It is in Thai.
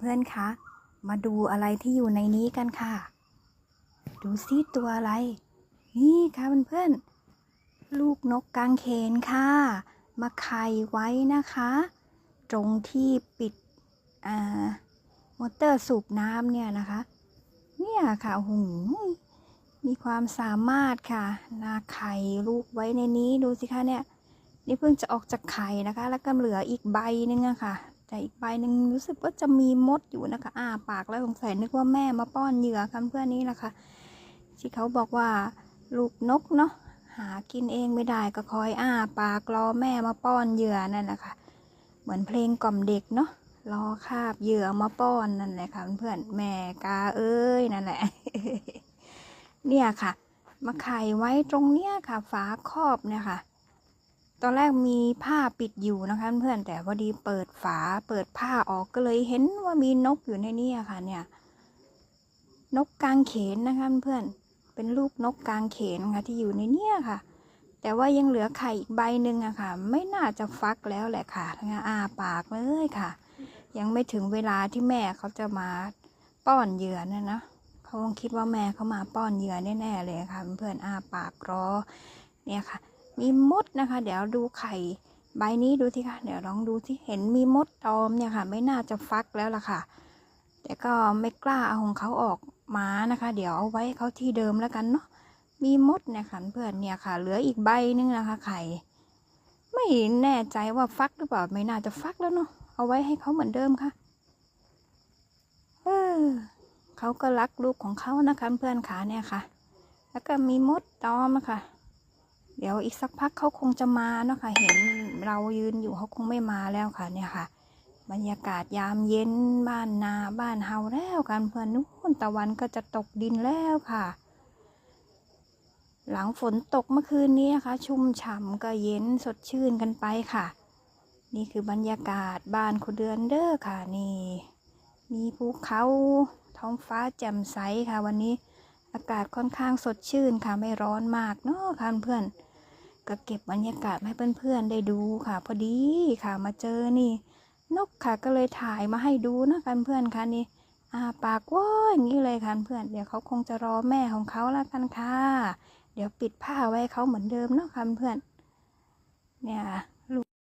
เพื่อนๆ คะ มาดูอะไรที่อยู่ในนี้กันค่ะ ดูซิตัวอะไร นี่ค่ะเพื่อนๆ ลูกนกกางเขนค่ะ มาไข่ไว้นะคะ ตรงที่ปิดอ่ามอเตอร์สูบน้ำเนี่ยนะคะ เนี่ยค่ะโอ้โหูมีความสามารถค่ะ นาไข่ลูกไว้ในนี้ดูสิคะเนี่ย นี่เพิ่งจะออกจากไข่นะคะ แล้วก็เหลืออีกใบหนึงอะค่ะ แต่อีกใบหนึ่งรู้สึกว่าจะมีมดอยู่นะคะอ้าปากแล้วสงสัยนึกว่าแม่มาป้อนเหยื่อค่ะเพื่อนนี้แหละค่ะที่เขาบอกว่าลูกนกเนาะหากินเองไม่ได้ก็คอยอ้าปากรอแม่มาป้อนเหยื่อนั่นแหละค่ะเหมือนเพลงกล่อมเด็กเนาะรอคาบเหยื่อมาป้อนนั่นแหละค่ะเพื่อนแม่กาเอ้ยนั่นแหละ เนี่ยค่ะ มาไข่ไว้ตรงเนี้ยค่ะ ฝาครอบเนี่ยค่ะ ตอนแรกมีผ้าปิดอยู่นะคะเพื่อนแต่พอดีเปิดฝาเปิดผ้าออกก็เลยเห็นว่ามีนกอยู่ในนี้ค่ะเนี่ย นกกางเขนนะคะเพื่อนเป็นลูกนกกางเขนค่ะที่อยู่ในเนี้ยค่ะ แต่ว่ายังเหลือไข่อีกใบหนึ่งอะค่ะ ไม่น่าจะฟักแล้วแหละค่ะทั้งอาปากเลยค่ะ ยังไม่ถึงเวลาที่แม่เขาจะมาป้อนเหยื่อนะนะเขาคงคิดว่าแม่เขามาป้อนเหยื่อแน่ๆเลยค่ะ เพื่อนอาปากรอเนี่ยค่ะ มีมดนะคะ เดี๋ยวดูไข่ใบนี้ดูที่ค่ะ เดี๋ยวลองดูที่เห็นมีมดตอมเนี่ยค่ะ ไม่น่าจะฟักแล้วล่ะค่ะ แต่ก็ไม่กล้าเอาของเขาออกมานะคะ เดี๋ยวเอาไว้เขาที่เดิมแล้วกันเนาะมีมดเนี่ยค่ะเพื่อนเนี่ยค่ะ เหลืออีกใบนึงนะคะ ไข่ไม่แน่ใจว่าฟักหรือเปล่าไม่น่าจะฟักแล้วเนาะเอาไว้ให้เขาเหมือนเดิมค่ะเออเขาก็รักลูกของเขานะคะเพื่อนขาเนี่ยค่ะ แล้วก็มีมดตอมนะคะ เดี๋ยวอีกสักพักเขาคงจะมาเนาะค่ะ เห็นเรายืนอยู่เขาคงไม่มาแล้วค่ะเนี่ยค่ะ บรรยากาศยามเย็นบ้านนาบ้านเฮาแล้วกันเพื่อนนู้นตะวันก็จะตกดินแล้วค่ะ หลังฝนตกเมื่อคืนนี้นะคะ ชุ่มฉ่ำก็เย็นสดชื่นกันไปค่ะ นี่คือบรรยากาศบ้านคุณเดือนเด้อค่ะนี่ มีภูเขาท้องฟ้าแจ่มใสค่ะวันนี้อากาศค่อนข้างสดชื่นค่ะ ไม่ร้อนมากเนาะค่ะเพื่อน ก็เก็บบรรยากาศให้เพื่อนๆได้ดูค่ะ พอดีค่ะมาเจอนี่ นกค่ะก็เลยถ่ายมาให้ดูนะกันเพื่อนค่ะนี่อาปากว่าอย่างนี้เลยค่ะเพื่อนเดี๋ยวเขาคงจะรอแม่ของเขาแล้วกันค่ะ เดี๋ยวปิดผ้าไว้เขาเหมือนเดิมเนาะค่ะเพื่อนเนี่ย